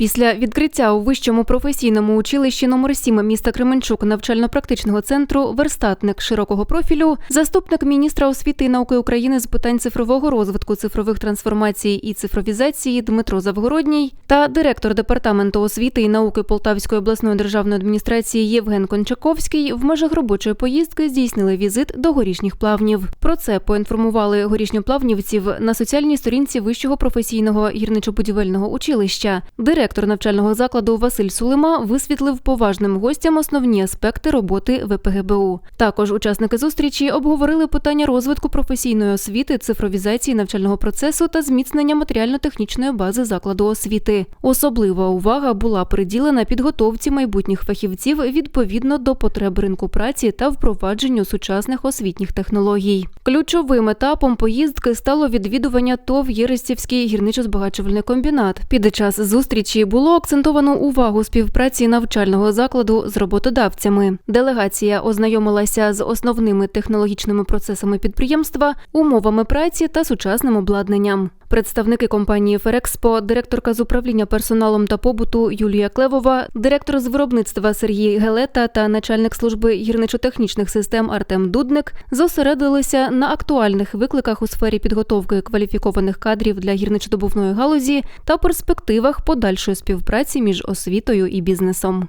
Після відкриття у вищому професійному училищі номер 7 міста Кременчук навчально-практичного центру верстатник широкого профілю, заступник міністра освіти і науки України з питань цифрового розвитку, цифрових трансформацій і цифровізації Дмитро Завгородній та директор департаменту освіти і науки Полтавської обласної державної адміністрації Євген Кончаковський в межах робочої поїздки здійснили візит до горішніх плавнів. Про це поінформували горішньоплавнівців на соціальній сторінці вищого професійного гірничо-будівельного училища. Директор навчального закладу Василь Сулима висвітлив поважним гостям основні аспекти роботи ВПГБУ. Також учасники зустрічі обговорили питання розвитку професійної освіти, цифровізації навчального процесу та зміцнення матеріально-технічної бази закладу освіти. Особлива увага була приділена підготовці майбутніх фахівців відповідно до потреб ринку праці та впровадженню сучасних освітніх технологій. Ключовим етапом поїздки стало відвідування ТОВ Єрестівський гірничо-збагачувальний комбінат. Під час зустрічі було акцентовано увагу співпраці навчального закладу з роботодавцями. Делегація ознайомилася з основними технологічними процесами підприємства, умовами праці та сучасним обладнанням. Представники компанії Ферекспо, директорка з управління персоналом та побуту Юлія Клевова, директор з виробництва Сергій Гелета та начальник служби гірничо-технічних систем Артем Дудник зосередилися на актуальних викликах у сфері підготовки кваліфікованих кадрів для гірничодобувної галузі та перспективах подальшої співпраці між освітою і бізнесом.